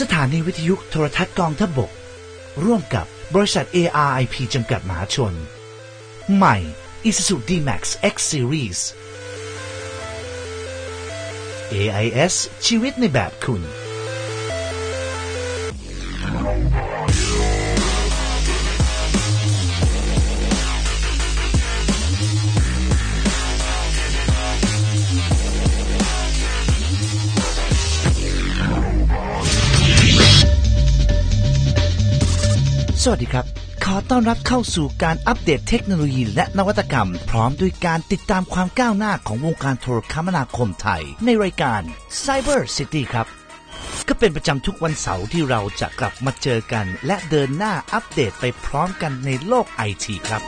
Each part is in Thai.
สถานีวิทยุโทรทัศน์กองทพบก ร่วมกับบริษัท ARIP จำกัดมหาชน ใหม่ Isuzu D-Max X Series AIS ชีวิตในแบบคุณ วัสดีครับ ขอต้อนรับเข้าสู่การอัปเดตเทคโนโลยีและนวัตกรรม พร้อมด้วยการติดตามความก้าวหน้าของวงการโทรคมนาคมไทย ในรายการ Cyber City ครับ ก็เป็นประจำทุกวันเสาร์ที่เราจะกลับมาเจอกัน และเดินหน้าอัปเดตไปพร้อมกันในโลกไอทีครับ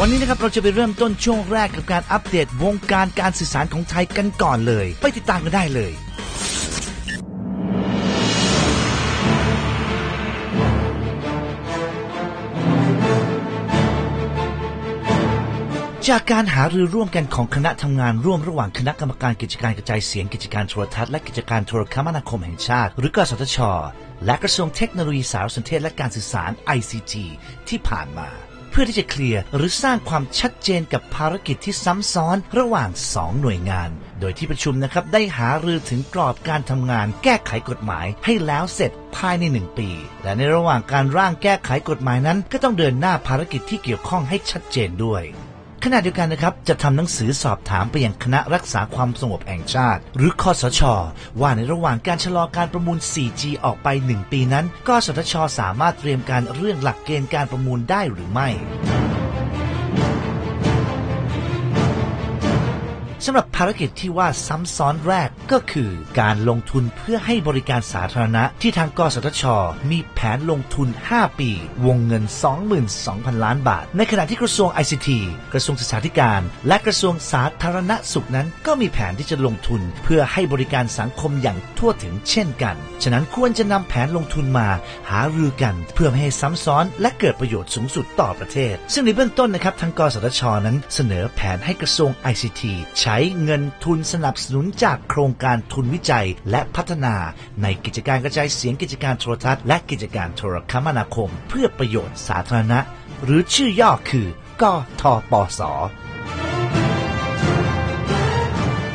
วันนี้นะครับเราจะไปเริ่มต้นช่วงแรกกับการอัปเดตวงการการสื่อสารของไทยกันก่อนเลย ไปติดตามกันได้เลย จากการหารือร่วมกันของคณะทำงานร่วมระหว่างคณะกรรมการกิจการกระจายเสียงกิจการโทรทัศน์และกิจการโทรคมนาคมแห่งชาติ หรือกสทช และกระทรวงเทคโนโลยีสารสนเทศและการสื่อสาร ICT ที่ผ่านมา เพื่อที่จะเคลียร์หรือสร้างความชัดเจนกับภารกิจที่ซ้ำซ้อนระหว่าง 2 หน่วยงาน โดยที่ประชุมนะครับได้หารือถึงกรอบการทำงานแก้ไขกฎหมายให้แล้วเสร็จภายในหนึ่งปี และในระหว่างการร่างแก้ไขกฎหมายนั้น ก็ต้องเดินหน้าภารกิจที่เกี่ยวข้องให้ชัดเจนด้วย ขณะเดียวกันนะครับจะทำหนังสือสอบถามไปยังคณะรักษาความสงบแห่งชาติ หรือคอสช ว่าในระหว่างการชะลอการประมูล 4G ออกไป 1 ปีนั้นกสทช สามารถเตรียมการเรื่องหลักเกณฑ์การประมูลได้หรือไม่ สำหรับภารกิจที่ว่าซ้ำซ้อนแรกก็คือ การลงทุนเพื่อให้บริการสาธารณะ ที่ทางกสทช มีแผนลงทุน 5 ปี วงเงิน 22,000 ล้านบาท ในขณะที่กระทรวง ICT กระทรวงศึกษาธิการ และกระทรวงสาธารณสุขนั้น ก็มีแผนที่จะลงทุน เพื่อให้บริการสังคมอย่างทั่วถึงเช่นกัน ฉะนั้นควรจะนำแผนลงทุนมา หารือกัน เพื่อไม่ให้ซ้ำซ้อน และเกิดประโยชน์สูงสุดต่อประเทศ ซึ่งในเบื้องต้นนะครับทางกสทช นั้นเสนอแผนให้กระทรวง ICT ใช้เงินทุนสนับสนุนจากโครงการทุนวิจัยและพัฒนาในกิจการกระจายเสียงกิจการโทรทัศน์และกิจการโทรคมนาคม เพื่อประโยชน์สาธารณะ หรือชื่อย่อคือกทปส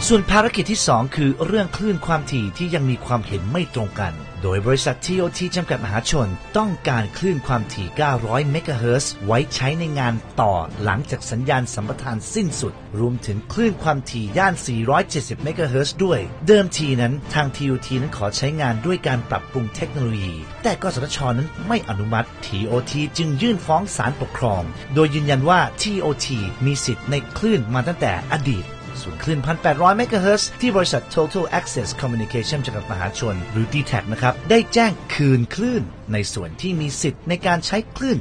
ส่วนภารกิจที่ 2 คือเรื่องคลื่นความถี่ที่ยังมีความเห็นไม่ตรงกัน โดยบริษัท TOT จำกัดมหาชน ต้องการคลื่นความถี่ 900 เมกะเฮิรตซ์ไว้ใช้ในงานต่อหลังจากสัญญาณสัมปทานสิ้นสุด รวมถึงคลื่นความถี่ย่าน 470 เมกะเฮิรตซ์ด้วย เดิมทีนั้นทาง TOT นั้นขอใช้งานด้วยการปรับปรุงเทคโนโลยี แต่กสทชนั้นไม่อนุมัติ TOT จึงยื่นฟ้องศาลปกครอง โดยยืนยันว่า TOT มีสิทธิ์ในคลื่นมาตั้งแต่อดีต ส่วนคลื่น 1,800 เมกะเฮิรตซ์ที่บริษัท Total Access Communication จำกัดมหาชน หรือ d t แทนะครับ ได้แจ้งคืนคลื่น ในส่วนที่มีสิทธิ์ในการใช้คลื่น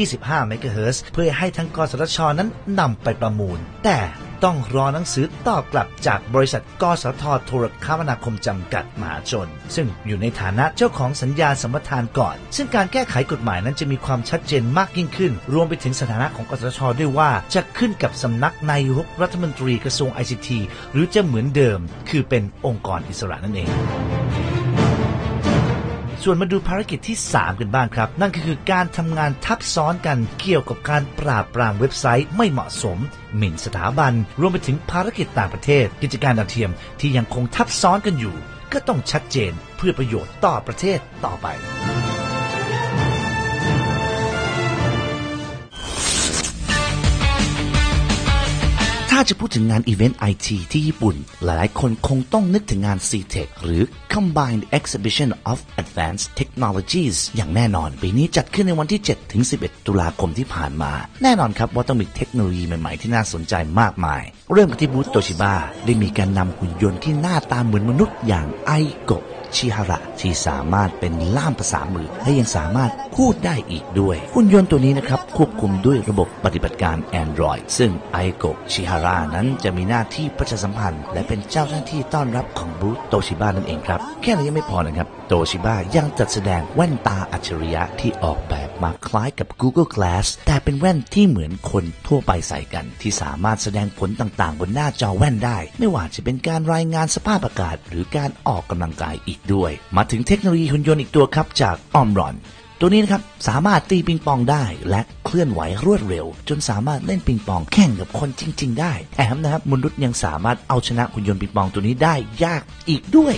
25 เมกะเฮิรตซ์เพื่อให้ทั้งกสทชนั้นนำไปประมูล แต่ ต้องรอหนังสือตอบกลับจากบริษัทกสทโทรคมนาคมจำกัดมหาชน ซึ่งอยู่ในฐานะเจ้าของสัญญาสัมปทานก่อน ซึ่งการแก้ไขกฎหมายนั้นจะมีความชัดเจนมากยิ่งขึ้น รวมไปถึงสถานะของกสทชด้วยว่าจะขึ้นกับสำนักนายกรัฐมนตรีกระทรวง ICT หรือจะเหมือนเดิม คือเป็นองค์กรอิสระนั่นเอง ส่วนมาดูภารกิจที่ 3 กันบ้างครับ นั่นก็คือการทำงานทับซ้อนกันเกี่ยวกับการปราบปรามเว็บไซต์ไม่เหมาะสม หมิ่นสถาบัน รวมไปถึงภารกิจต่างประเทศ กิจการดาวเทียมที่ยังคงทับซ้อนกันอยู่ ก็ต้องชัดเจนเพื่อประโยชน์ต่อประเทศต่อไปาจะพูดถึงงานอีเวนต์ไอทีที่ญี่ปุ่น หลายๆ คนคงต้องนึกถึงงาน CTEC หรือ Combined Exhibition of Advanced Technologies อย่างแน่นอน ปีนี้จัดขึ้นในวันที่7-11 ตุลาคมที่ผ่านมา แน่นอนครับว่าต้องมีเทคโนโลยีใหม่ ๆ ที่น่าสนใจมากมาย เริ่มที่บูธโตชิบะได้มีการนำหุ่นยนต์ที่หน้าตาเหมือนมนุษย์อย่างไอโกะชิฮาระที่สามารถเป็นล่ามภาษามือและยังสามารถพูดได้อีกด้วย หุ่นยนต์ตัวนี้นะครับ ควบคุมด้วยระบบปฏิบัติการ Android ซึ่งไอโกะชิฮาระนั้นจะมีหน้าที่ประชาสัมพันธ์ และเป็นเจ้าหน้าที่ต้อนรับของบูธโตชิบะนั่นเองครับ แค่นี้ยังไม่พอนะครับ โตชิบะยังจัดแสดงแว่นตาอัจฉริยะที่ออกแบบมาคล้ายกับ Google Glass แต่เป็นแว่นที่เหมือนคนทั่วไปใส่กัน ที่สามารถแสดงผลต่างๆ บนหน้าจอแว่นได้ ไม่ว่าจะเป็นการรายงานสภาพอากาศ หรือการออกกำลังกายอีกด้วย มาถึงเทคโนโลยีหุ่นยนต์อีกตัวครับจากออมรอนตัวนี้นะครับสามารถตีปิงปองได้และเคลื่อนไหวรวดเร็ว จนสามารถเล่นปิงปองแข่งกับคนจริง ๆ ได้แถมนะครับมนุษย์ยังสามารถเอาชนะหุ่นยนต์ปิงปองตัวนี้ได้ยากอีกด้วย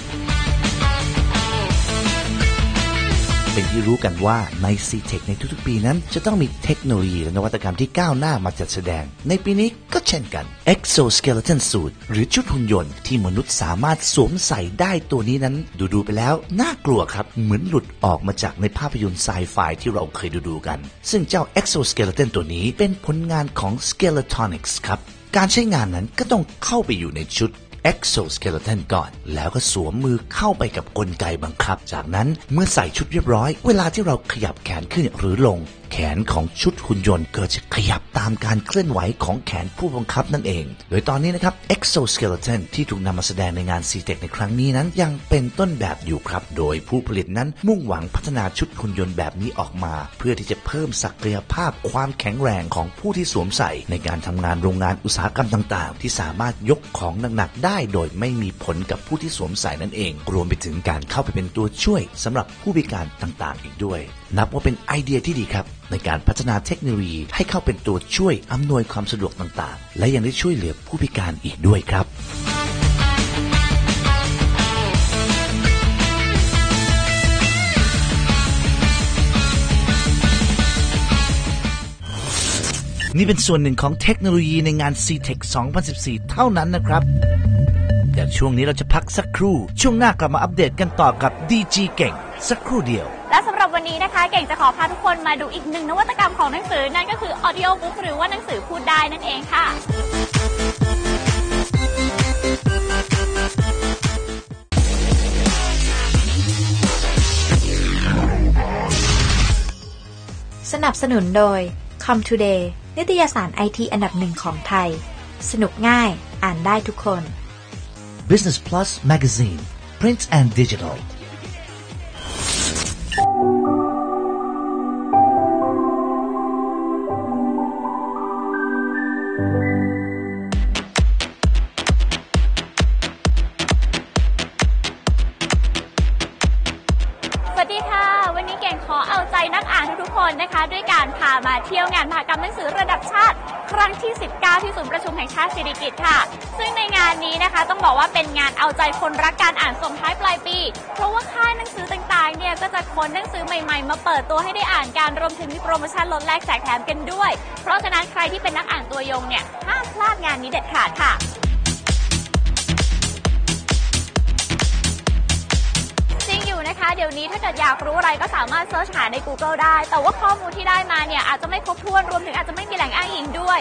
เป็นที่รู้กันว่าใน c t e c h ในทุกๆปีนั้น จะต้องมีเทคโนโลยีและนวัตกรรมที่ก้าวหน้ามาจัดแสดง ในปีนี้ก็เช่นกัน exoskeleton suit หรือชุดหุ่นยนต์ที่มนุษย์สามารถสวมใส่ได้ตัวนี้นั้น ดูๆไปแล้ว น่ากลัวครับ เหมือนหลุดออกมาจากในภาพยนตร์ไซไฟที่เราเคยดูๆกัน ซึ่งเจ้า exoskeleton ตัวนี้เป็นผลงานของ Skeletonics ครับการใช้งานนั้นก็ต้องเข้าไปอยู่ในชุด exoskeleton ก่อน แล้วก็สวมมือเข้าไปกับกลไกบังคับ จากนั้นเมื่อใส่ชุดเรียบร้อย เวลาที่เราขยับแขนขึ้นหรือลง แขนของชุดหุ่นยนต์เก็จะขยับตามการเคลื่อนไหวของแขนผู้บังคับนั่นเอง โดยตอนนี้นะครับ exoskeleton ที่ถูกนำมาแสดงในงาน c t e c h ในครั้งนี้นั้น ยังเป็นต้นแบบอยู่ครับ โดยผู้ผลิตนั้นมุ่งหวังพัฒนาชุดหุ่นยนต์แบบนี้ออกมา เพื่อที่จะเพิ่มศักยภาพความแข็งแรงของผู้ที่สวมใส่ ในการทำงานโรงงานอุตสาหกรรมต่าง ๆ ที่สามารถยกของหนักๆได้ โดยไม่มีผลกับผู้ที่สวมใส่นั่นเอง รวมไปถึงการเข้าไปเป็นตัวช่วยสำหรับผู้พิการต่างๆ อีกด้วย นับว่าเป็นไอเดียที่ดีครับ ในการพัฒนาเทคโนโลยีให้เข้าเป็นตัวช่วยอำนวยความสะดวกต่างๆ และยังได้ช่วยเหลือผู้พิการอีกด้วยครับนี่เป็นส่วนหนึ่งของเทคโนโลยีในงาน CTEC 2014 เท่านั้นนะครับแต่ช่วงนี้เราจะพักสักครู่ ช่วงหน้ากลับมาอัปเดตกันต่อกับ DG เก่ง สักครู่เดียว และสำหรับวันนี้นะคะ เก่งจะขอพาทุกคนมาดูอีกหนึ่งนวัตกรรมของหนังสือนั่นก็คือ Audio Book หรือว่าหนังสือพูดได้นั่นเองค่ะสนับสนุนโดย Com Today นิตยสารไอทีอันดับหนึ่งของไทย สนุกง่าย อ่านได้ทุกคน Business Plus Magazine Print and Digital สวัสดีค่ะ วันนี้เก่งขอเอาใจนักอ่านทุกๆคนนะคะ ด้วยการพามาเที่ยวงานมหกรรมหนังสือระดับชาติ ครั้งที่ 19 ที่ศูนย์ประชุมแห่งชาติสิริกิติ์ค่ะ ซึ่งในงานนี้นะคะต้องบอกว่าเป็นงานเอาใจคนรักการอ่านส่งท้ายปลายปี เพราะว่าค่ายหนังสือต่างๆ เนี่ยก็จะขนหนังสือใหม่ๆ มาเปิดตัวให้ได้อ่านการรวมถึงมีโปรโมชั่นลดแลกแจกแถมกันด้วย เพราะฉะนั้นใครที่เป็นนักอ่านตัวยงเนี่ยห้ามพลาดงานนี้เด็ดขาดค่ะจริงอยู่นะคะเดี๋ยวนี้ถ้าเกิดอยากรู้อะไรก็สามารถเซิร์ชหาใน Google ได้ แต่ว่าข้อมูลที่ได้มาเนี่ยอาจจะไม่ครบถ้วนรวมถึงอาจจะไม่มีแหล่งอ้างอิงด้วย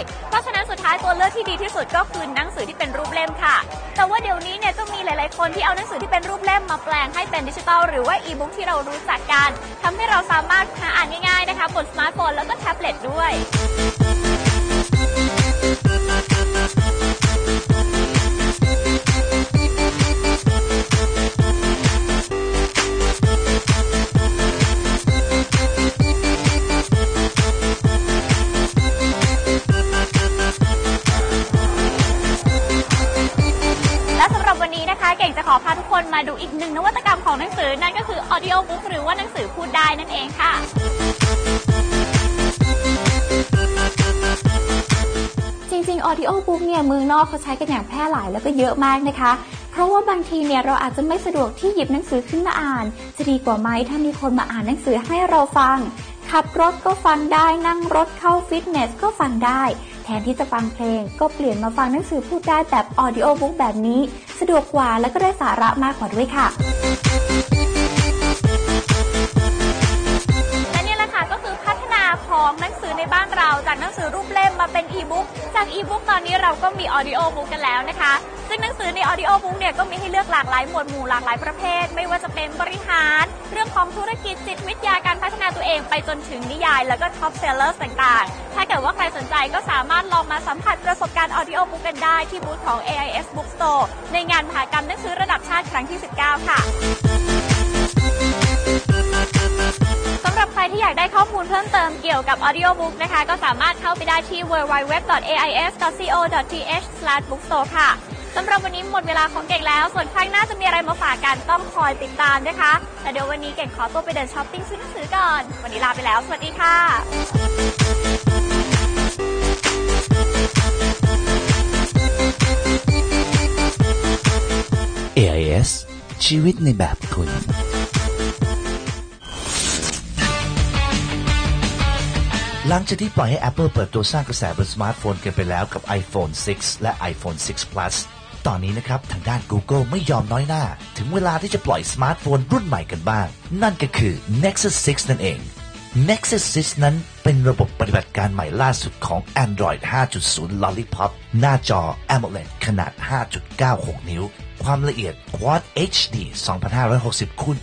ายตัวเลือกที่ดีที่สุดก็คือหนังสือที่เป็นรูปเล่มค่ะ แต่ว่าเดี๋ยวนี้เนี่ยก็มีหลาย ๆ คนที่เอาหนังสือที่เป็นรูปเล่มมาแปลงให้เป็นดิจิตอลหรือว่าอีบุ๊กที่เรารู้จักกันทำให้เราสามารถหาอ่านง่าย ๆ นะคะบนสมาร์ทโฟนแล้วก็แท็บเล็ตด้วย Audio Book เนี่ยเมืองนอกเขาใช้กันอย่างแพร่หลายแล้วก็เยอะมากนะคะ เพราะว่าบางทีเนี่ยเราอาจจะไม่สะดวกที่หยิบหนังสือขึ้นมาอ่าน จะดีกว่าไหมถ้ามีคนมาอ่านหนังสือให้เราฟัง ขับรถก็ฟังได้นั่งรถเข้าฟิตเนสก็ฟังได้ แทนที่จะฟังเพลง ก็เปลี่ยนมาฟังหนังสือพูดได้แบบ Audio Book แบบนี้ สะดวกกว่าแล้วก็ได้สาระมากกว่าด้วยค่ะ จากหนังสือรูปเล่มมาเป็นอีบุ๊กจากอีบุ๊กตอนนี้เราก็มีออดิโอบุ๊กกันแล้วนะคะ ซึ่งหนังสือในออดิโอบุ๊กเนี่ยก็มีให้เลือกหลากหลายหมวดหมู่หลากหลายประเภท ไม่ว่าจะเป็นบริหาร เรื่องของธุรกิจจิตวิทยาการพัฒนาตัวเองไปจนถึงนิยาย แล้วก็ท็อปเซลเลอร์ต่างๆ ถ้าเกิดว่าใครสนใจก็สามารถลองมาสัมผัสประสบการณ์ออดิโอบุ๊กกันได้ที่บูธของ AIS Bookstore ในงานมหกรรมหนังสือระดับชาติครั้งที่ 19 ค่ะ รที่อยากได้ข้อมูลเพิ่มเติมเกี่ยวกับ Audiobook นะคะ ก็สามารถเข้าไปได้ที่ www.ais.co.th/bookstore ค่ะสำหรับวันนี้หมดเวลาของเก่งแล้ว ส่วนครั้งหน้าจะมีอะไรมาฝากกันต้องคอยติดตามนะคะ แต่เดี๋ยววันนี้เก่งขอตัวไปเดินช้อปปิ้งซื้อหนังสือก่อน วันนี้ลาไปแล้ว สวัสดีค่ะ AIS ชีวิตในแบบคุณ หลังจากที่ปล่อยให้ Apple เปิดตัวสร้างกระแสบนสมาร์ทโฟนกันไปแล้วกับ iPhone 6 และ iPhone 6 Plus ตอนนี้นะครับ ทางด้าน Google ไม่ยอมน้อยหน้า ถึงเวลาที่จะปล่อยสมาร์ทโฟนรุ่นใหม่กันบ้าง นั่นก็คือ Nexus 6 นั่นเอง Nexus 6 นั้นเป็นระบบปฏิบัติการใหม่ล่าสุดของ Android 5.0 Lollipop หน้าจอ AMOLED ขนาด 5.96 นิ้ว ความละเอียด Quad HD 2560คูณ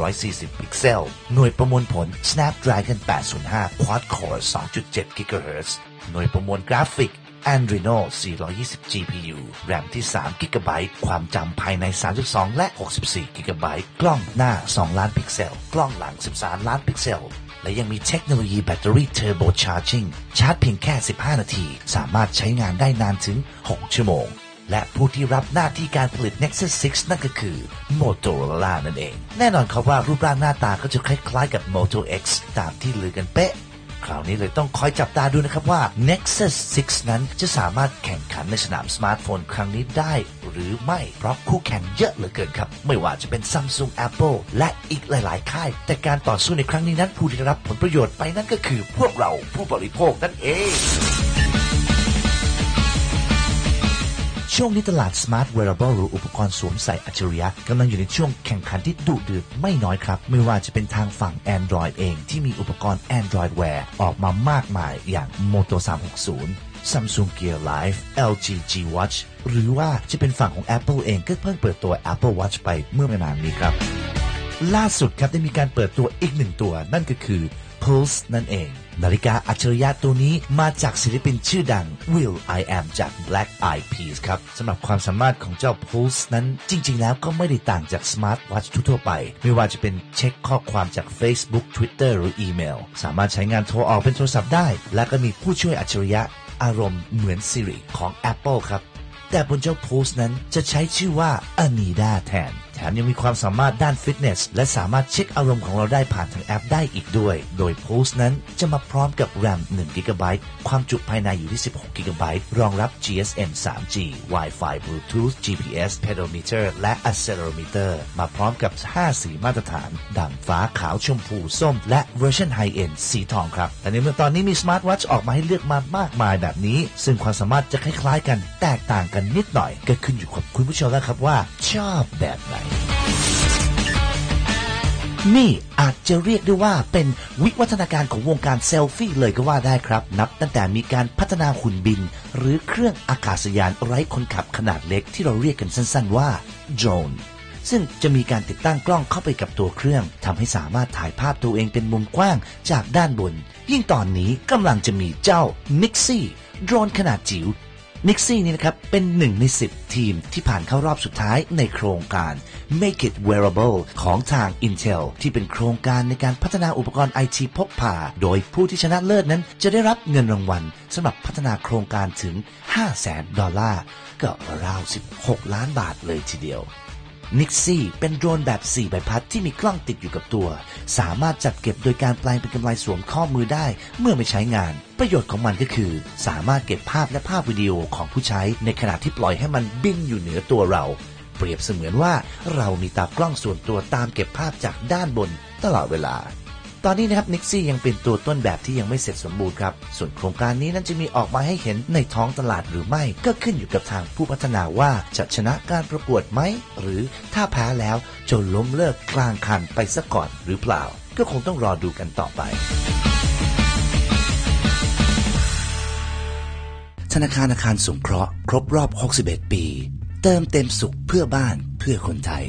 1440 พิกเซล หน่วยประมวลผล Snapdragon 805 Quad Core 2.7 GHz หน่วยประมวลกราฟิก Adreno 420 GPU แรมที่3 GB ความจำภายใน 32 และ 64 GB กล้องหน้า 2 ล้านพิกเซล กล้องหลัง 13 ล้านพิกเซล และยังมีเทคโนโลยีแบตเตอรี่เทอร์โบชาร์จิ่งชาร์จเพียงแค่ 15 นาที สามารถใช้งานได้นานถึง 6 ชั่วโมง และผู้ที่รับหน้าที่การผลิต Nexus 6 นั่นก็คือ Motorola นั่นเอง แน่นอนครับว่ารูปร่างหน้าตาก็จะคล้ายๆกับ Moto X ตามที่ลือกันเป๊ะ คราวนี้เลยต้องคอยจับตาดูนะครับว่า Nexus 6 นั้นจะสามารถแข่งขันในสนามสมาร์ทโฟนครั้งนี้ได้ หรือไม่ เพราะคู่แข่งเยอะเหลือเกินครับ ไม่ว่าจะเป็น Samsung Apple และอีกหลาย ๆ ค่าย แต่การต่อสู้ในครั้งนี้นั้นผู้ที่ได้รับผลประโยชน์ไปนั่นก็คือพวกเราผู้บริโภคนั่นเอง ช่วงนี้ตลาด Smart Wearable หรืออุปกรณ์สวมใส่อัจฉริยะกำลังอยู่ในช่วงแข่งขันที่ดุเดือดไม่น้อยครับ ไม่ว่าจะเป็นทางฝั่ง Android เองที่มีอุปกรณ์ Android Wear ออกมามากมายอย่าง Moto 360 Samsung Gear Live LG G Watch หรือว่าจะเป็นฝั่งของ Apple เองก็เพิ่งเปิดตัว Apple Watch ไปเมื่อไม่นานนี้ครับ ล่าสุดครับได้มีการเปิดตัวอีกหนึ่งตัว นั่นก็คือ Pulse นั่นเอง นาฬิกาอัจฉริยะตัวนี้มาจากศิลปินชื่อดัง Will I Am จาก Black Eyed Peas ครับสำหรับความสามารถของเจ้า Pulse นั้นจริง ๆ แล้วก็ไม่ได้ต่างจาก Smart Watch ทั่วไป ไม่ว่าจะเป็นเช็คข้อความจาก Facebook Twitter หรืออีเมล สามารถใช้งานโทรออกเป็นโทรศัพท์ได้ และก็มีผู้ช่วยอัจฉริยะอารมณ์เหมือน Siri ของ Apple ครับ แต่บนเจ้า Pulse นั้นจะใช้ชื่อว่า Anida แทน แถมยังมีความสามารถด้านฟิตเนส และสามารถเช็คอารมณ์ของเราได้ผ่านทางแอปได้อีกด้วย โดย Pulse นั้นจะมาพร้อมกับ RAM 1 GB ความจุภายในอยู่ที่ 16 GB รองรับ GSM 3G Wi-Fi Bluetooth GPS pedometer และ accelerometer มาพร้อมกับ 5 สีมาตรฐานดำฟ้าขาวชมพู ส้ม และเวอร์ชันไฮเอนสีทองครับแต่ในเมื่อตอนนี้มี Smart Watch ออกมาให้เลือกมามากมายแบบนี้ ซึ่งความสามารถจะคล้ายๆกันแตกต่างกันนิดหน่อย ก็ขึ้นอยู่กับคุณผู้ชมแล้วครับว่า ชอบแบบไหนนี่อาจจะเรียกได้ว่าเป็นวิวัฒนาการของวงการเซลฟี่เลยก็ว่าได้ครับ นับตั้งแต่มีการพัฒนาหุ่นบิน หรือเครื่องอากาศยานไร้คนขับขนาดเล็กที่เราเรียกกันสั้นๆว่าโดรนซึ่งจะมีการติดตั้งกล้องเข้าไปกับตัวเครื่องทำให้สามารถถ่ายภาพตัวเองเป็นมุมกว้างจากด้านบน ยิ่งตอนนี้กำลังจะมีเจ้า Nixie โดรนขนาดจิ๋ว นิกซี่นี่นะครับ เป็นหนึ่งใน 10 ทีมที่ผ่านเข้ารอบสุดท้ายในโครงการ Make It Wearable ของทาง Intel ที่เป็นโครงการในการพัฒนาอุปกรณ์ไอทีพกพา โดยผู้ที่ชนะเลิศนั้น จะได้รับเงินรางวัลสำหรับพัฒนาโครงการถึง 5 0 0แสนดอลลาร์ก็ราว 16 ล้านบาทเลยทีเดียว นิกซี่เป็นโดรนแบบ 4 ใบพัดที่มีกล้องติดอยู่กับตัว สามารถจัดเก็บโดยการแปลงเป็นกำไลสวมข้อมือได้เมื่อไม่ใช้งาน ประโยชน์ของมันก็คือ สามารถเก็บภาพและภาพวิดีโอของผู้ใช้ในขณะที่ปล่อยให้มันบินอยู่เหนือตัวเรา เปรียบเสมือนว่าเรามีตากล้องส่วนตัวตามเก็บภาพจากด้านบนตลอดเวลา ตอนนี้นะครับนิกซี่ยังเป็นตัวต้นแบบที่ยังไม่เสร็จสมบูรณ์ครับ ส่วนโครงการนี้นั้นจะมีออกมาให้เห็นในท้องตลาดหรือไม่ ก็ขึ้นอยู่กับทางผู้พัฒนาว่าจะชนะการประกวดไหม หรือถ้าแพ้แล้วจะล้มเลิกกลางคันไปซะก่อนหรือเปล่า ก็คงต้องรอดูกันต่อไปธนาคารอาคารสงเคราะห์ครบรอบ 61 ปี เติมเต็มสุขเพื่อบ้านเพื่อคนไทย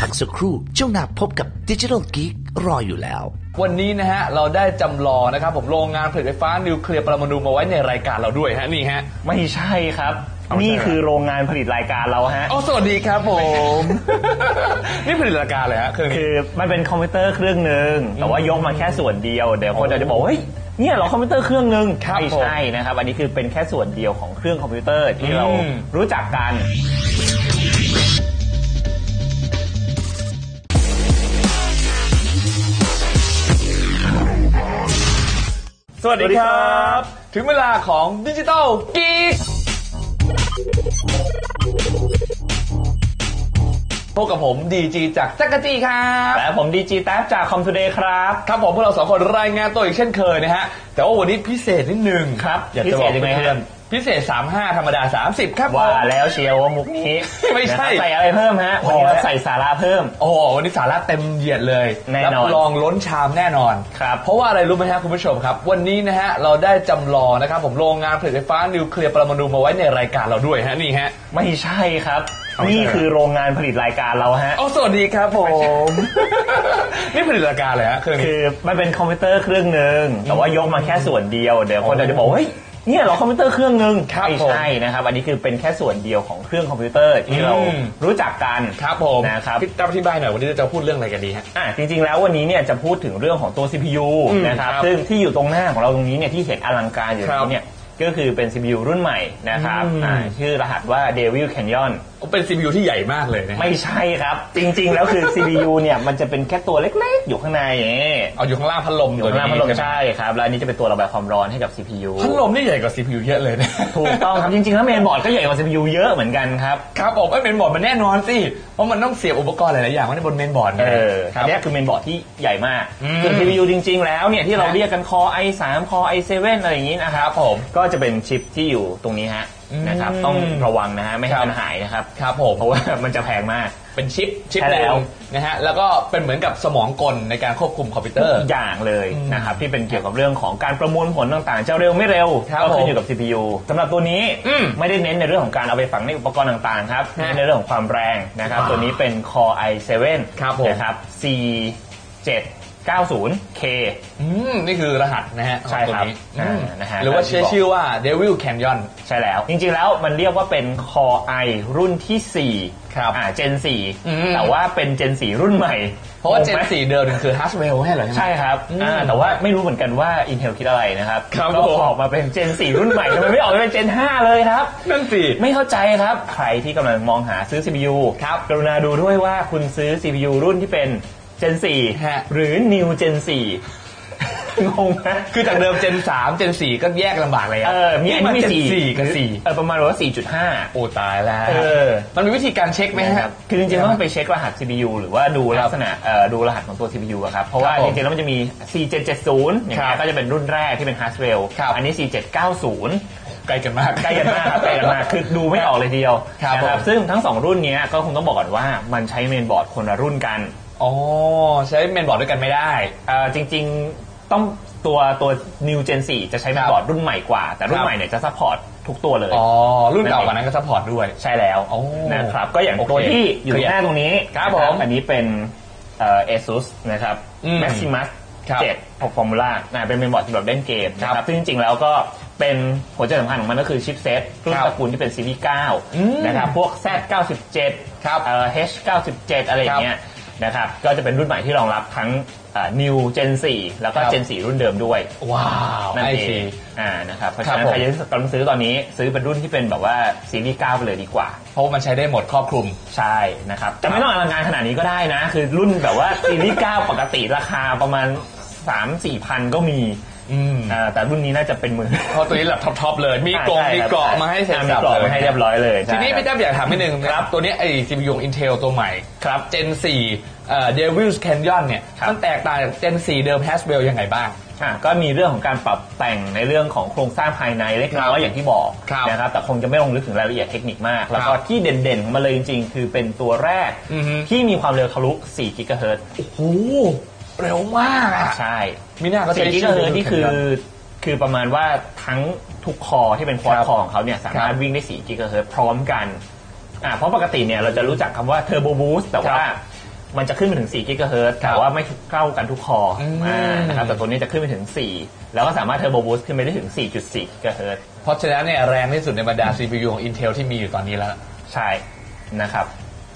พักสักครู่ช่วงหน้าพบกับดิจิทัลกีกรออยู่แล้ว วันนี้นะฮะ เราได้จำลองนะครับ ผมโรงงานผลิตไฟฟ้านิวเคลียร์ปรมาณูมาไว้ในรายการเราด้วยฮะนี่ฮะ ไม่ใช่ครับนี่คือโรงงานผลิตรายการเราฮะอ๋อสวัสดีครับผม นี่ผลิตรายการเลยฮะเครื่องคืนี้อมันเป็นคอมพิวเตอร์เครื่องหนึ่งแต่ว่ายกมาแค่ส่วนเดียวเดี๋ยวคนอาจจะบอกว่าเฮ้ยเนี่ยเหรอคอมพิวเตอร์เครื่องหนึ่งครับไม่ใช่นะครับ อันนี้คือเป็นแค่ส่วนเดียวของเครื่องคอมพิวเตอร์ที่เราอืม รู้จักกัน สวัสดีครับ ถึงเวลาของดิจิตอลกีกพบกับผมดีจีจากจักรจีครับและผมดีจีแท็บจากคอมทูเดย์ครับครับผมพวกเราสองคนรายงานตัวอีกเช่นเคยนะฮะ แต่ว่าวันนี้พิเศษนิดนึงครับอยากจะบอกยังไงฮะพิเศษเพื่อนๆ พิเศษ 35 ธรรมดา 30 ครับผมว่าแล้วเชียวว่ามุกนี้ ไม่ใช่นะครับใส่อะไรเพิ่มฮะวันนี้เราใส่สาระเพิ่ม โอ้โหวันนี้สาระเต็มเหยียดเลยแน่นอนรับรองล้นชามแน่นอนครับเพราะว่าอะไรรู้ไหมฮะคุณผู้ชมครับ วันนี้นะฮะเราได้จำลองนะครับผมโรงงานผลิตไฟฟ้านิวเคลียร์ปรมาณูมาไว้ในรายการเราด้วยฮะนี่ฮะไม่ใช่ครับเอาไม่ใช่นี่คือโรงงานผลิตรายการเราฮะอ๋อสวัสดีครับผมนี่ผลิตรายการเลยฮะเครื่องนี้คือมันเป็นคอมพิวเตอร์เครื่องหนึ่งแต่ว่ายกมาแค่ส่วนเดียวเดี๋ยวคนอาจจะบอกว่าเฮ้ย เนี่ยเหรอคอมพิวเตอร์เครื่องหนึ่งครับไม่ใช่นะครับ อันนี้คือเป็นแค่ส่วนเดียวของเครื่องคอมพิวเตอร์ที่เราอืมรู้จักกันครับผมนะครับพี่ตั้มอธิบายหน่อยวันนี้เราจะพูดเรื่องอะไรกันดีฮะอะจริงๆแล้ววันนี้เนี่ยจะพูดถึงเรื่องของตัว CPU อืมนะครับครับซึ่งที่อยู่ตรงหน้าของเราตรงนี้เนี่ยที่เห็นอลังการอยู่ตรงนี้เนี่ยก็คือเป็น CPU รุ่นใหม่นะครับอืมอ่าชื่อรหัสว่า Devil Canyon เป็น CPU ที่ใหญ่มากเลยนะฮะไม่ใช่ครับ จริงๆ แล้วคือ CPU เนี่ยมันจะเป็นแค่ตัวเล็กๆ อยู่ข้างในอย่างนี้เอาอยู่ข้างล่างพัดลมอยู่ตัวข้างนี้ล่างพัดลมใช่ไหมใช่ครับแล้วอันนี้จะเป็นตัวระบายความร้อนให้กับ CPU พัดลมนี่ใหญ่กว่า CPU เยอะเลยนะถูกต้องครับจริงๆแล้วเมนบอร์ดก็ใหญ่กว่า CPU เยอะเหมือนกันครับครับผมไอ้เมนบอร์ดมันแน่นอนสิเพราะมันต้องเสียบอุปกรณ์หลายๆอย่างไว้ในบนเมนบอร์ดไงเออคอัรันบเนี้ยคือเมนบอร์ดที่ใหญ่มากอืมส่วน CPU จริง ๆ แล้วเนี่ยที่เราฮะเรียกกัน Core i3 Core i7 อะไรอย่างนี้นะครับผมก็จะเป็นชิปที่อยู่ตรงนี้ฮะอืม นะครับต้องระวังนะฮะไม่ให้ครับมันหายนะครับครับผมเพราะว่ามันจะแพงมาก เป็นชิปชิปใช่หแล้นึ่วงนะฮะแล้วก็เป็นเหมือนกับสมองกลในการควบคุมคอมพิวเตอร์ ทุกอย่างเลยอืมนะครับที่เป็นเกี่ยวกับเรื่องของการประมวลผลต่างๆ จะเร็วไม่เร็วครับก็ขึ้ผมนอยู่กับ CPU สำหรับตัวนี้อืมไม่ได้เน้นในเรื่องของการเอาไปฝังในอุปกรณ์ต่างๆครับฮะเน้นในเรื่องของความแรงนะครับ ตัวนี้เป็น Core i7 ครับผมนะครับ C 790 K อืมนี่คือรหัสนะฮะใช่ของตัวครับนี้อ่าอืมนะฮะหรือว่าใช้ชื่อว่า Devil Canyon ใช่แล้ว จริงๆแล้วมันเรียกว่าเป็น Core i รุ่นที่ 4 ครับอ่า Gen อืม 4 แต่ว่าเป็น Gen 4 รุ่นใหม่เพราะว่างง Gen ไหม4เดิมคือ Haswell ให้เหรอ ใช่ครับอืมอ่าแต่ว่าไม่รู้เหมือนกันว่า Intel คิดอะไรนะครับครับก็ผม ออกมาเป็น Gen 4 รุ่นใหม่ทำไมไม่ออกมาเป็น Gen 5 เลยครับ นั่นสิ ไม่เข้าใจครับ ใครที่กำลังมองหาซื้อ CPU ครับกรุณาดูด้วยว่าคุณซื้อ CPU รุ่นที่เป็น Gen ฮะ4หรือ New Gen 4งงไหมคือจากเดิม Gen 3 Gen 4 ก็แยกลำบากเลยเออมีอันนี้มี Gen สี่4กับเออประมาณว่า 4.5 4โอ้ตายแล้วเออมันมีวิธีการเช็คไหมนะคฮะรับ คือจริงๆต้องไปเช็ครหัส CPU หรือว่าดูลักษณะเอ่อดูรหัสของตัว CPU อะครับ เพราะว่าครับผมจริงๆแล้วมันจะมี C770 อย่างครัเงี้บยก็จะเป็นรุ่นแรกที่เป็น Haswell ครับอันนี้ C790 ใกล้กันมากใกล้กันมากครับใกล้กันมากคือดูไม่ออกเลยทีเดียวครับนะผมซึ่งทั้งสองรุ่นเนี้ยก็คงต้องบอกก่อนว่ามันใช้เมนบอร์ดคนละรุ่นกัน อ๋อใช้เมนบอร์ดด้วยกันไม่ได้เอ่อจริง ๆต้องตัวตัว New Gen 4 จะใช้เมนบอร์ดรุ่นใหม่กว่า แต่รุ่คนรับใหม่เนี่ยจะซัพพอร์ตทุกตัวเลย อ๋อ รุ่นเก่ากว่านั้นก็ซัพพอร์ตด้วย ใช่แล้วโอ้นะครับ ก็อย่างโอเคตัวที่อยู่เคลียร์หน้าตรงนี้ครับนะผมอันนี้เป็นเอ่อ ASUS นะครับอืม Maximus ครับ7 Formula นะเป็นเมนบอร์ดสำหรับเล่นเกมนะครับ ซึ่งจริงๆแล้วก็เป็นหัวใจสำคัญของมันก็คือชิปเซตรุ่นครับตระกูลที่เป็นซีรีส์อืม9นะครับ พวก Z97 ครับเอ่อ H97 อะไรอย่างเงี้ย นะครับ ก็จะเป็นรุ่นใหม่ที่รองรับทั้งเอ่อ New Gen 4 แล้วก็ ครับ Gen 4 รุ่นเดิมด้วย ว้าว นั่นไอเอซี งอ่านะครับเพราะครัฉะบนั้นผม ใครจะกำลังซื้อตอนนี้ซื้อเป็นรุ่นที่เป็นแบบว่าซีรีส์9ไปเลยดีกว่า เพราะว่ามันใช้ได้หมดครอบคลุม ใช่นะครับแต่ไม่ต้องอลังการขนาดนี้ก็ได้นะ คือรุ่นแบบว่าซีรีส์9ปกติราคาประมาณ 3 4 พันก็มี อืมอ่าแต่รุ่นนี้น่าจะเป็นหมื่นเพราะตัวนี้แบบท็อปๆเลย มีกล่องใช่มีครับเกราะมาให้เสร็จอ่สับมีกล่องเลยมาให้เรียบร้อยเลยทีนี้ใช่พี่แจ๊บอยากถามนิดนึงนะครับ ตัวนี้ไอ้ CPU Intel ตัวใหม่ครับ Gen 4เอ่อ Devil's Canyon เนี่ยครับมันแตกต่างจาก Gen 4 เดิม Haswell ยังไงบ้าง อะก็มีเรื่องของการปรับแต่งในเรื่องของโครงสร้างภายในเล็กน้อยอย่างที่บอกครับนะครับแต่คงจะไม่ลงลึกถึงรายละเอียดเทคนิคมาก แล้วก็ครับที่เด่นๆของมันเลยจริงๆ คือเป็นตัวแรกอือฮึ ที่มีความเร็วทะลุ4กิกะเฮิรตซ์ โอ้โห เร็วมากอะใช่มีหน้าก็ใช้4กิชื่กะอเฮิรตซ์นี่คือ คือประมาณว่าทั้งทุกคอที่เป็นควอดครับคอของเขาเนี่ยสามารถครับวิ่งได้4กิกะเฮิรตซ์พร้อมกันอ่าเพราะปกติเนี่ยเราจะรู้จักคำว่าเทอร์โบบูสต์แต่ว่ามันจะขึ้นไปถึง4กิกะเฮิรตซ์ครัแต่บว่าไม่เท่ากันทุกคออมอ่านะครับแต่ตัวนี้จะขึ้นไปถึง 4 แล้วก็สามารถเทอร์โบบูสต์ขึ้นไปได้ถึง 4.4กิกะเฮิรตซ์เพราะฉะนั้นเนี่ยแรงที่สุดในบรรดา CPU ของ Intel ที่มีอยู่ตอนนี้แล้ว ใช่นะครับ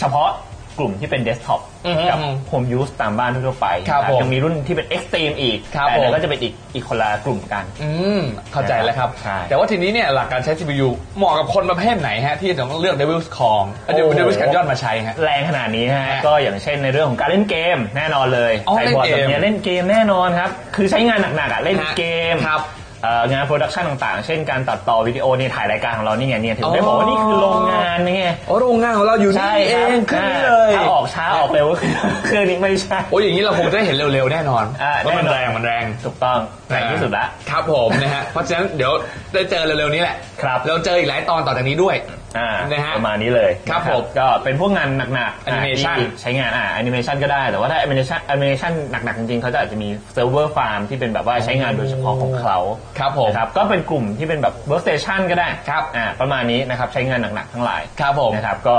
เฉพาะ กลุ่มที่เป็นเดสก์ท็อปอือฮึกับโฮมยูสตามบ้านทั่วๆไปครับนะผมยังมีรุ่นที่เป็นเอ็กซ์ตรีมอีกครับแต่อันนั้ผม นก็จะเป็นอีกอีกคนละกลุ่มกัน อืมเข้าใจแล้วครับ ใช่แต่ว่าทีนี้เนี่ยหลักการใช้ CPU เหมาะกับคนประเภทไหนฮะ ที่จะต้องเลือก Devil's Core เอ่อ Devil's Canyon มาใช้ฮะ แรงขนาดนี้ฮะฮะ ก็อย่างเช่นในเรื่องของการเล่นเกมแน่นอนเลยอ๋อใส่บอร์ดเล่นเกมแบบนี้เล่นเกมแน่นอนครับ คือใช้งานหนักๆอะเล่นฮะเกม ครับเอ่อ งานโปรดักชันต่างๆ เช่นการตัดต่อวิดีโอนี่ถ่ายรายการของเรานี่ไงเนี่ยถึงได้อ๋อบอกว่านี่คือโรงงานนี่ไงโอ้โรงงานของเราอยู่นี่ใช่เอครับงขึ้นนี่อ่าเลยถ้าออกช้าออกเร็วก็คือเครื่องนี้ไม่ใช่โอ้ยอย่างนี้เราคงจะได้เห็นเร็วๆแน่นอนอ่าว่ามันแน่นอนแรงมันแรงถูกต้องแรงที่สุดละครับผมนะฮะเพราะฉะนั้นเดี๋ยวได้เจอเร็วๆนี้แหละครับเราเจออีกหลายตอนต่อจากนี้ด้วย อ่านะฮะประมาณนี้เลยครับนะผมก็เป็นพวกงานหนักๆ Animation ที่ใช้งานอ่าแอนิเมชันก็ได้ แต่ว่าถ้าแอนิเมชันแอนิเมชันหนักๆ จริงๆเขาจะอาจจะมีเซิร์ฟเวอร์ฟาร์มที่เป็นแบบว่าใช้งานโดยเฉพาะของเขาครับผมนะครับก็เป็นกลุ่มที่เป็นแบบ workstation ก็ได้ครับอ่าประมาณนี้นะครับใช้งานหนักๆ ทั้งหลายครับผมนะครับก็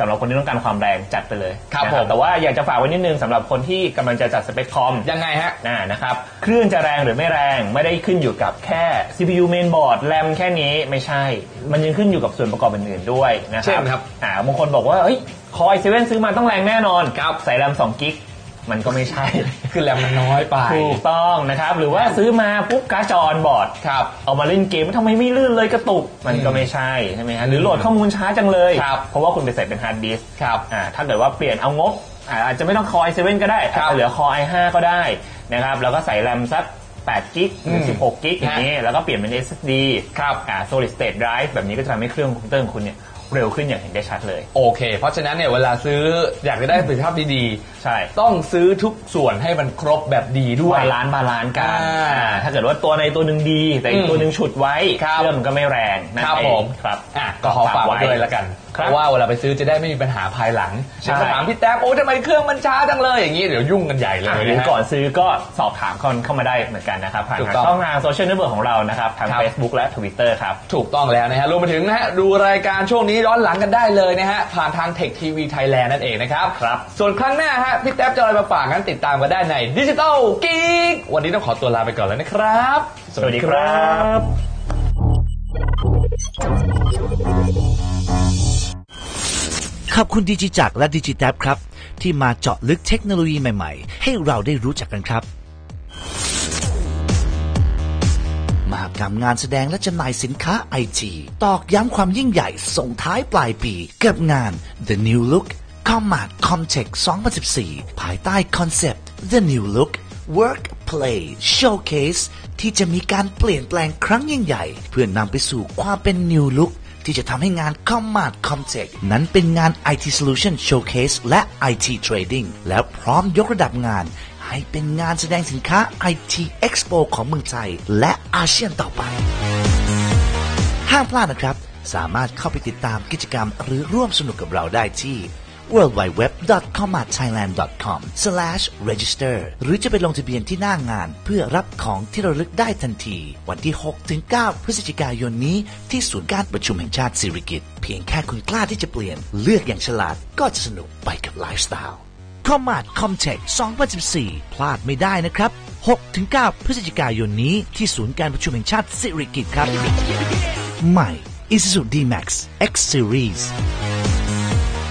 สำหรับคนที่ต้องการความแรงจัดไปเลยครับนะผม แต่ว่าอยากจะฝากไว้นิดนึงสำหรับคนที่กำลังจะจัดสเปคคอม ยังไงฮะ อ่านะครับเครื่องจะแรงหรือไม่แรงไม่ได้ขึ้นอยู่กับแค่ CPU mainboard แรมแค่นี้ไม่ใช่ มันยังขึ้นอยู่กับส่วนประกอบอื่นๆด้วยนะคเช่รับนครับ อ่าบางคนบอกว่าเฮ้ยคอยเซเว่นซื้อมาต้องแรงแน่นอนครับใส่แรม2กิก มันก็ไม่ใช่ คือแรงมันน้อยไป ถูกต้องนะครับ หรือว่าซื้อมาปุ๊บการ์ดจอออนบอร์ดครับเอามาเล่นเกมทำไมไม่ลื่นเลยกระตุก มันก็ไม่ใช่ใช่ไหมฮะหรือโหลดข้อมูลช้าจังเลยครับเพราะว่าคุณไปใส่เป็นฮาร์ดดิสก์ครับอ่าถ้าเกิดว่าเปลี่ยนเอางบอ่าอาจจะไม่ต้องคอย7ก็ได้ครับอาจจะเหลือคอ i5 ก็ได้นะครับแล้วก็ใส่แรมสัก8กิกหรืออืม16กิกอย่างนี้ แล้วก็เปลี่ยนเป็น SSD ครับอ่า solid state drive แบบนี้ก็จะทำให้เครื่องคอมพิวเตอร์ของคุณเนี่ย เร็วขึ้นอย่างเห็นได้ชัดเลย โอเค เพราะฉะนั้นเนี่ยเวลาซื้ออยากจะได้ประสิทธิภาพดีใช่ๆต้องซื้อทุกส่วนให้มันครบแบบดีด้วย บาลานซ์บาลานซ์กันอ่าอ่าถ้าเกิดว่าตัวในตัวหนึ่งดี แต่อีอืกมตัวหนึ่งฉุดไว้ครับเครื่องมันก็ไม่แรงนั่นครับเอผงมครับ อะก็ขอฝากไว้ด้วยแล้วกันค เพรับราะว่าเวลาไปซื้อจะได้ไม่มีปัญหาภายหลังใช่เดี๋ยวมาถามพี่แท็บโอ้ทำไมเครื่องมันช้าจังเลยอย่างนี้เดี๋ยวยุ่งกันใหญ่เลยหนะรือฮะก่อนซื้อก็สอบถามเข้าเข้ามาได้เหมือนกันนะครับผ่านถูกทางต้องช่องทางโซเชียลเน็ตเวิร์กของเรานะครับทางครับ Facebook และ Twitter ครับถูกต้องแล้วนะฮะรวมไปถึงนะฮะดูรายการช่วงนี้ย้อนหลังกันได้เลยนะฮะผ่านทาง Tech TV Thailand นั่นเองนะครับครับส่วนครั้งหน้าฮะพี่แท็บจะอะไรมาฝากงั้นติดตามกันได้ในดิจิ t a ลกิ๊กวันนี้ต้องขอตัวลาไปก่อนแล้วนะครับ สวัสดีครับ ขอบคุณดิจิจักและดิจิแท็บครับ ที่มาเจาะลึกเทคโนโลยีใหม่ๆ ให้เราได้รู้จักกันครับ มหากรรมงานแสดงและจำหน่ายสินค้าไอทีตอกย้ำความยิ่งใหญ่ส่งท้ายปลายปีกับงาน The New Look Commat Comtech 2014 ภายใต้คอนเซปต์ The New Look Work Play Showcase ที่จะมีการเปลี่ยนแปลงครั้งยิ่งใหญ่ เพื่อนนำไปสู่ความเป็น New Look ที่จะทำให้งาน Commat Comtech นั้นเป็นงาน IT Solution Showcase และ IT Trading แล้วพร้อมยกระดับงาน ให้เป็นงานแสดงสินค้า IT Expo ของเมืองไทย และอาเซียนต่อไป ห้ามพลาดนะครับ สามารถเข้าไปติดตามกิจกรรมหรือร่วมสนุกกับเราได้ที่ www.comatthailand.com/register หรือจะไปลงทะเบียนที่หน้างงาน เพื่อรับของที่ระลึกได้ทันที วันที่ 6-9 พฤศจิกายนนี้ ที่ศูนย์การประชุมแห่งชาติสิริกิติ์เพียงแค่คุณกล้าที่จะเปลี่ยน เลือกอย่างฉลาดก็จะสนุกไปกับไลฟ์สไตล์ c o m a t Comtech 2014 พลาดไม่ได้นะครับ 6-9 พฤศจิกายนนี้ที่ศูนย์การประชุมแห่งชาติสิริกิติ์ครับ ใหม่ Isuzu D-Max X Series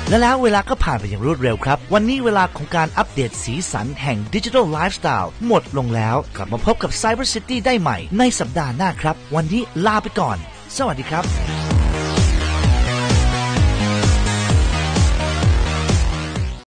และแล้วเวลาก็ผ่านไปอย่างรวดเร็วครับ วันนี้เวลาของการอัปเดตสีสันแห่งดิจิทัลไลฟ์สไตล์หมดลงแล้ว กลับมาพบกับ Cyber City ได้ใหม่ในสัปดาห์หน้าครับ วันนี้ลาไปก่อน สวัสดีครับ